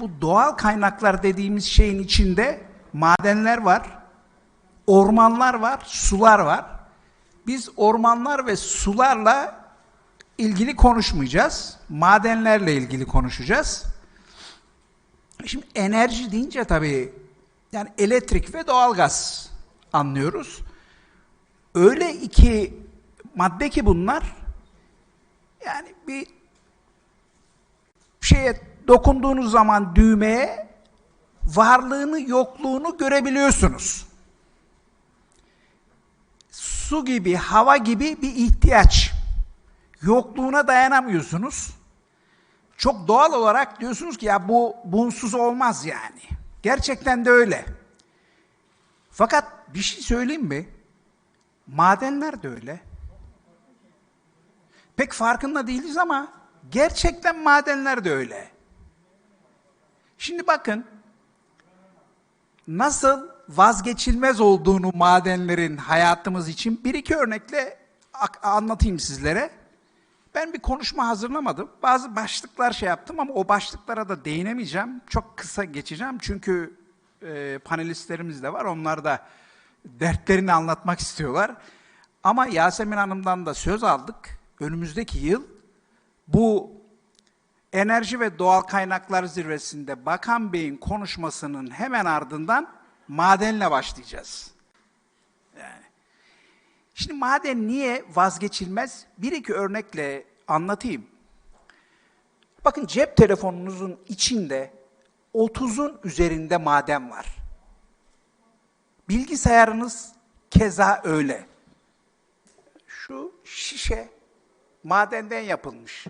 bu doğal kaynaklar dediğimiz şeyin içinde madenler var, ormanlar var, sular var. Biz ormanlar ve sularla ilgili konuşmayacağız. Madenlerle ilgili konuşacağız. Şimdi enerji deyince tabii yani elektrik ve doğalgaz anlıyoruz. Öyle iki madde ki bunlar yani bir şeye dokunduğunuz zaman düğmeye varlığını yokluğunu görebiliyorsunuz. Su gibi, hava gibi bir ihtiyaç. Yokluğuna dayanamıyorsunuz. Çok doğal olarak diyorsunuz ki ya bu bunsuz olmaz yani. Gerçekten de öyle. Fakat bir şey söyleyeyim mi? Madenler de öyle. Pek farkında değiliz ama gerçekten madenler de öyle. Şimdi bakın nasıl vazgeçilmez olduğunu madenlerin hayatımız için bir iki örnekle anlatayım sizlere. Ben bir konuşma hazırlamadım. Bazı başlıklar şey yaptım ama o başlıklara da değinemeyeceğim. Çok kısa geçeceğim çünkü e, panelistlerimiz de var. Onlar da dertlerini anlatmak istiyorlar. Ama Yasemin Hanım'dan da söz aldık. Önümüzdeki yıl bu Enerji ve Doğal Kaynaklar Zirvesi'nde Bakan Bey'in konuşmasının hemen ardından madenle başlayacağız. Yani. Şimdi maden niye vazgeçilmez? Bir iki örnekle anlatayım. Bakın cep telefonunuzun içinde 30'un üzerinde maden var. Bilgisayarınız keza öyle. Şu şişe madenden yapılmış.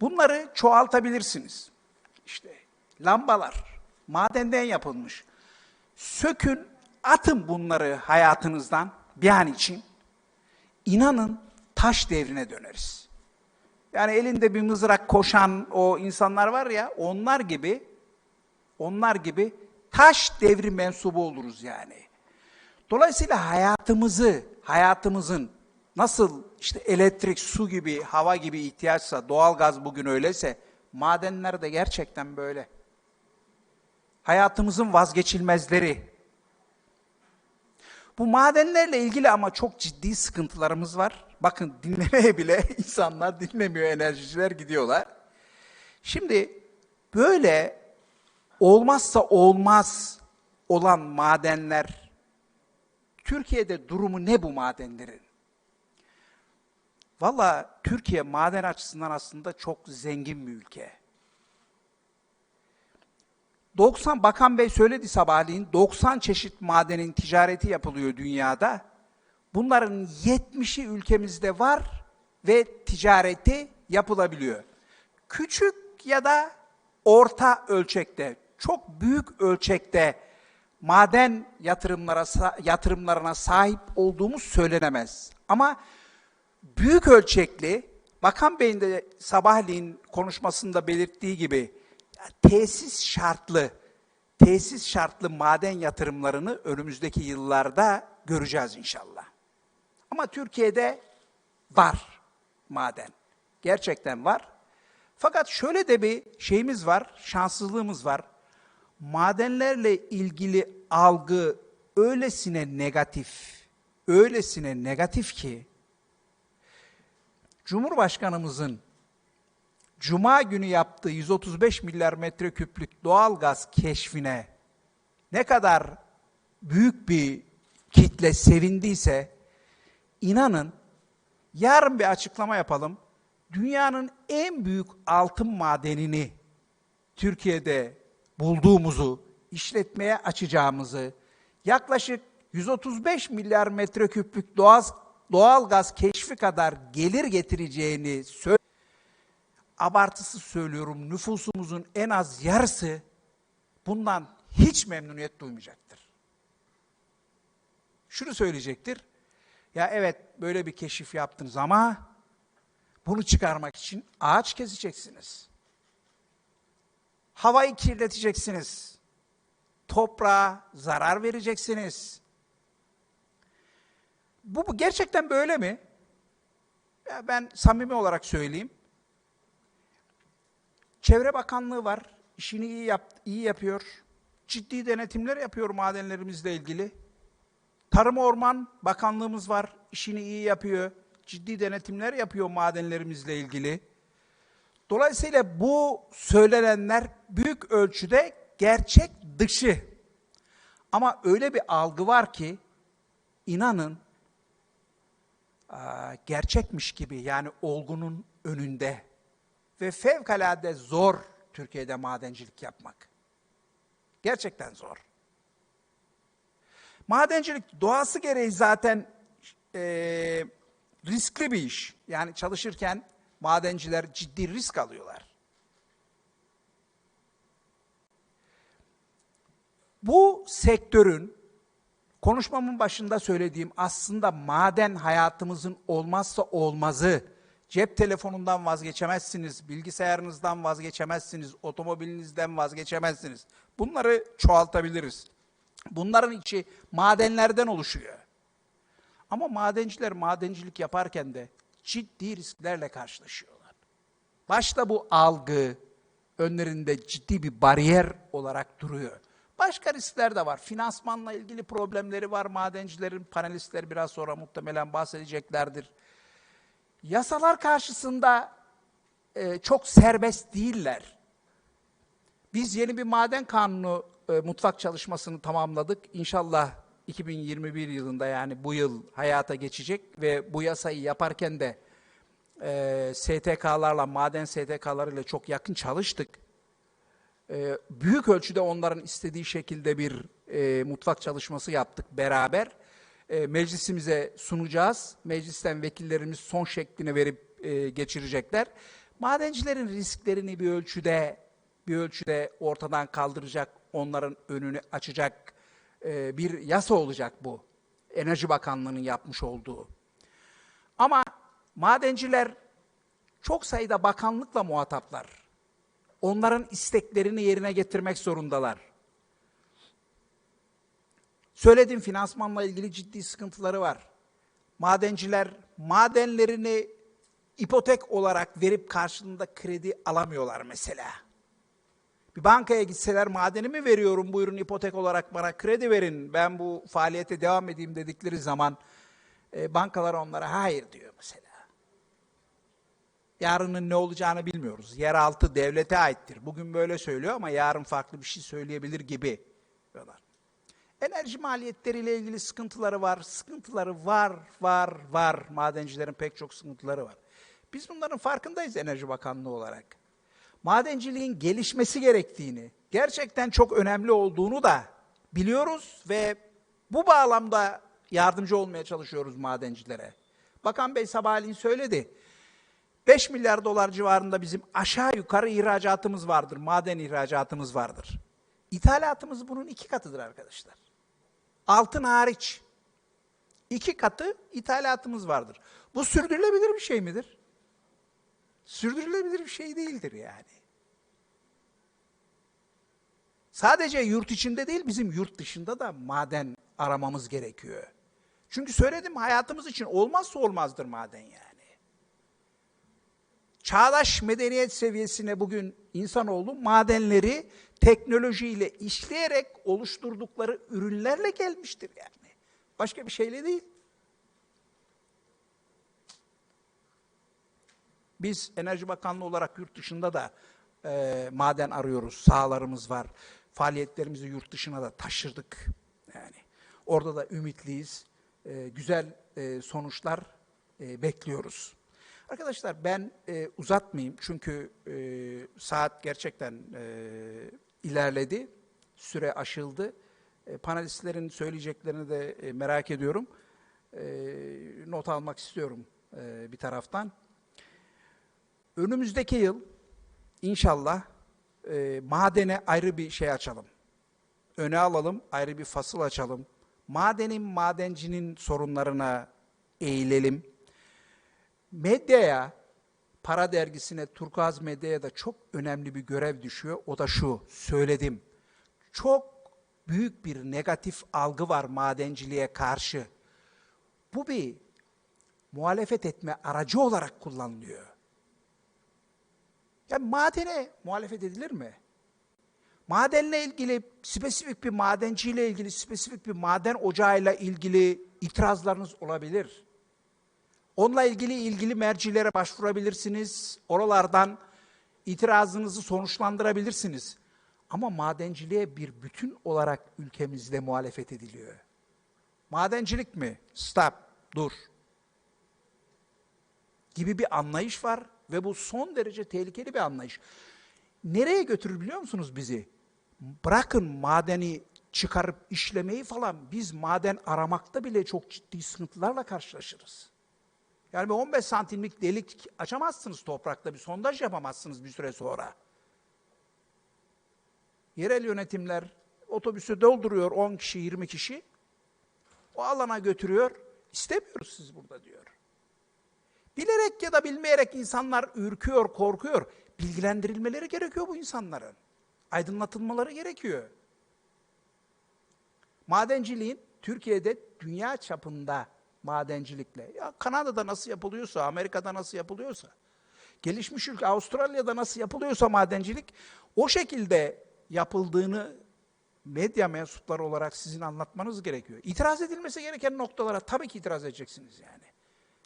Bunları çoğaltabilirsiniz. İşte lambalar madenden yapılmış. Sökün, atın bunları hayatınızdan bir an için. İnanın taş devrine döneriz. Yani elinde bir mızrak koşan o insanlar var ya, onlar gibi, onlar gibi taş devri mensubu oluruz yani. Dolayısıyla hayatımızı, hayatımızın nasıl işte elektrik, su gibi, hava gibi ihtiyaçsa, doğalgaz bugün öyleyse, madenler de gerçekten böyle. Hayatımızın vazgeçilmezleri. Bu madenlerle ilgili ama çok ciddi sıkıntılarımız var. Bakın dinlemeye bile insanlar dinlemiyor, enerjiciler gidiyorlar. Şimdi böyle olmazsa olmaz olan madenler, Türkiye'de durumu ne bu madenlerin? Valla Türkiye maden açısından aslında çok zengin bir ülke. 90 Bakan Bey söyledi sabahleyin 90 çeşit madenin ticareti yapılıyor dünyada. Bunların 70'i ülkemizde var ve ticareti yapılabiliyor. Küçük ya da orta ölçekte, çok büyük ölçekte maden yatırımlara yatırımlarına sahip olduğumuz söylenemez. Ama büyük ölçekli, Bakan Bey'in de sabahleyin konuşmasında belirttiği gibi tesis şartlı, tesis şartlı maden yatırımlarını önümüzdeki yıllarda göreceğiz inşallah. Ama Türkiye'de var maden. Gerçekten var. Fakat şöyle de bir şeyimiz var, şanssızlığımız var. Madenlerle ilgili algı öylesine negatif, öylesine negatif ki Cumhurbaşkanımızın Cuma günü yaptığı 135 milyar metreküplük doğal gaz keşfine ne kadar büyük bir kitle sevindiyse inanın yarın bir açıklama yapalım. Dünyanın en büyük altın madenini Türkiye'de bulduğumuzu, işletmeye açacağımızı, yaklaşık 135 milyar metreküplük doğal doğal gaz keşfi kadar gelir getireceğini söyle abartısı söylüyorum nüfusumuzun en az yarısı bundan hiç memnuniyet duymayacaktır. Şunu söyleyecektir. Ya evet böyle bir keşif yaptınız ama bunu çıkarmak için ağaç keseceksiniz. Havayı kirleteceksiniz. Toprağa zarar vereceksiniz. Bu, bu gerçekten böyle mi? Ya ben samimi olarak söyleyeyim. Çevre Bakanlığı var, işini iyi yap iyi yapıyor. Ciddi denetimler yapıyor madenlerimizle ilgili. Tarım Orman Bakanlığımız var. işini iyi yapıyor. Ciddi denetimler yapıyor madenlerimizle ilgili. Dolayısıyla bu söylenenler büyük ölçüde gerçek dışı. Ama öyle bir algı var ki inanın gerçekmiş gibi yani olgunun önünde ve fevkalade zor Türkiye'de madencilik yapmak. Gerçekten zor. Madencilik doğası gereği zaten eee, riskli bir iş. Yani çalışırken madenciler ciddi risk alıyorlar. Bu sektörün konuşmamın başında söylediğim aslında maden hayatımızın olmazsa olmazı. Cep telefonundan vazgeçemezsiniz, bilgisayarınızdan vazgeçemezsiniz, otomobilinizden vazgeçemezsiniz. Bunları çoğaltabiliriz. Bunların içi madenlerden oluşuyor. Ama madenciler madencilik yaparken de ciddi risklerle karşılaşıyorlar. Başta bu algı önlerinde ciddi bir bariyer olarak duruyor. Başka riskler de var. Finansmanla ilgili problemleri var. Madencilerin panelistler biraz sonra muhtemelen bahsedeceklerdir. Yasalar karşısında e, çok serbest değiller. Biz yeni bir maden kanunu e, mutfak çalışmasını tamamladık. İnşallah 2021 yılında yani bu yıl hayata geçecek ve bu yasayı yaparken de e, STK'larla, maden STK'larıyla çok yakın çalıştık. E, büyük ölçüde onların istediği şekilde bir e, mutfak çalışması yaptık beraber. E, meclisimize sunacağız. Meclisten vekillerimiz son şeklini verip e, geçirecekler. Madencilerin risklerini bir ölçüde bir ölçüde ortadan kaldıracak, onların önünü açacak e, bir yasa olacak bu. Enerji Bakanlığı'nın yapmış olduğu. Ama madenciler çok sayıda bakanlıkla muhataplar. Onların isteklerini yerine getirmek zorundalar. Söyledim finansmanla ilgili ciddi sıkıntıları var. Madenciler madenlerini ipotek olarak verip karşılığında kredi alamıyorlar mesela. Bir bankaya gitseler madenimi veriyorum buyurun ipotek olarak bana kredi verin ben bu faaliyete devam edeyim dedikleri zaman e, bankalar onlara hayır diyor mesela. Yarının ne olacağını bilmiyoruz. Yeraltı devlete aittir. Bugün böyle söylüyor ama yarın farklı bir şey söyleyebilir gibi diyorlar. Enerji maliyetleriyle ilgili sıkıntıları var. Sıkıntıları var, var, var. Madencilerin pek çok sıkıntıları var. Biz bunların farkındayız Enerji Bakanlığı olarak. Madenciliğin gelişmesi gerektiğini, gerçekten çok önemli olduğunu da biliyoruz ve bu bağlamda yardımcı olmaya çalışıyoruz madencilere. Bakan Bey sabahleyin söyledi. 5 milyar dolar civarında bizim aşağı yukarı ihracatımız vardır, maden ihracatımız vardır. İthalatımız bunun iki katıdır arkadaşlar. Altın hariç. iki katı ithalatımız vardır. Bu sürdürülebilir bir şey midir? Sürdürülebilir bir şey değildir yani. Sadece yurt içinde değil, bizim yurt dışında da maden aramamız gerekiyor. Çünkü söyledim hayatımız için olmazsa olmazdır maden yani. Çağdaş medeniyet seviyesine bugün insanoğlu madenleri teknolojiyle işleyerek oluşturdukları ürünlerle gelmiştir yani. Başka bir şeyle değil. Biz Enerji Bakanlığı olarak yurt dışında da e, maden arıyoruz. Sahalarımız var. Faaliyetlerimizi yurt dışına da taşırdık. Yani orada da ümitliyiz. E, güzel e, sonuçlar e, bekliyoruz. Arkadaşlar ben e, uzatmayayım çünkü e, saat gerçekten e, ilerledi. Süre aşıldı. E, panelistlerin söyleyeceklerini de e, merak ediyorum. E, not almak istiyorum e, bir taraftan. Önümüzdeki yıl inşallah e, madene ayrı bir şey açalım. Öne alalım, ayrı bir fasıl açalım. Madenin, madencinin sorunlarına eğilelim. Medyaya, para dergisine, Turkuaz Medya'ya da çok önemli bir görev düşüyor. O da şu, söyledim. Çok büyük bir negatif algı var madenciliğe karşı. Bu bir muhalefet etme aracı olarak kullanılıyor. Ya madene muhalefet edilir mi? Madenle ilgili, spesifik bir madenciyle ilgili, spesifik bir maden ocağıyla ilgili itirazlarınız olabilir. Onunla ilgili ilgili mercilere başvurabilirsiniz. Oralardan itirazınızı sonuçlandırabilirsiniz. Ama madenciliğe bir bütün olarak ülkemizde muhalefet ediliyor. Madencilik mi? Stop, dur. Gibi bir anlayış var ve bu son derece tehlikeli bir anlayış. Nereye götürür biliyor musunuz bizi? Bırakın madeni çıkarıp işlemeyi falan biz maden aramakta bile çok ciddi sıkıntılarla karşılaşırız. Yani bir 15 santimlik delik açamazsınız toprakta, bir sondaj yapamazsınız bir süre sonra. Yerel yönetimler otobüsü dolduruyor 10 kişi, 20 kişi. O alana götürüyor. İstemiyoruz siz burada diyor. Bilerek ya da bilmeyerek insanlar ürküyor, korkuyor. Bilgilendirilmeleri gerekiyor bu insanların. Aydınlatılmaları gerekiyor. Madenciliğin Türkiye'de dünya çapında madencilikle, ya Kanada'da nasıl yapılıyorsa, Amerika'da nasıl yapılıyorsa, gelişmiş ülke Avustralya'da nasıl yapılıyorsa madencilik, o şekilde yapıldığını medya mensupları olarak sizin anlatmanız gerekiyor. İtiraz edilmesi gereken noktalara tabii ki itiraz edeceksiniz yani.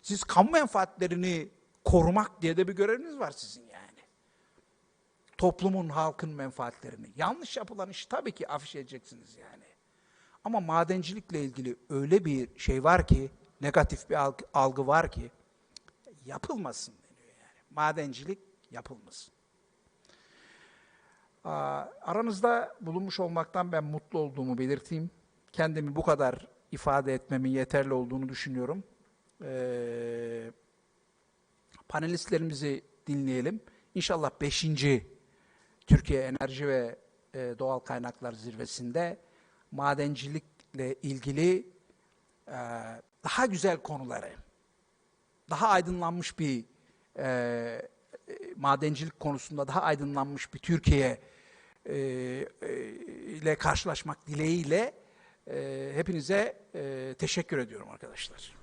Siz kamu menfaatlerini korumak diye de bir göreviniz var sizin yani. Toplumun, halkın menfaatlerini. Yanlış yapılan işi tabii ki afiş edeceksiniz yani. Ama madencilikle ilgili öyle bir şey var ki, negatif bir algı, var ki, yapılmasın deniyor yani. Madencilik yapılmasın. Aranızda bulunmuş olmaktan ben mutlu olduğumu belirteyim. Kendimi bu kadar ifade etmemin yeterli olduğunu düşünüyorum. Ee, panelistlerimizi dinleyelim. İnşallah 5. Türkiye Enerji ve e, Doğal Kaynaklar Zirvesi'nde madencilikle ilgili e, daha güzel konuları, daha aydınlanmış bir e, madencilik konusunda daha aydınlanmış bir Türkiye e, e, ile karşılaşmak dileğiyle e, hepinize e, teşekkür ediyorum arkadaşlar.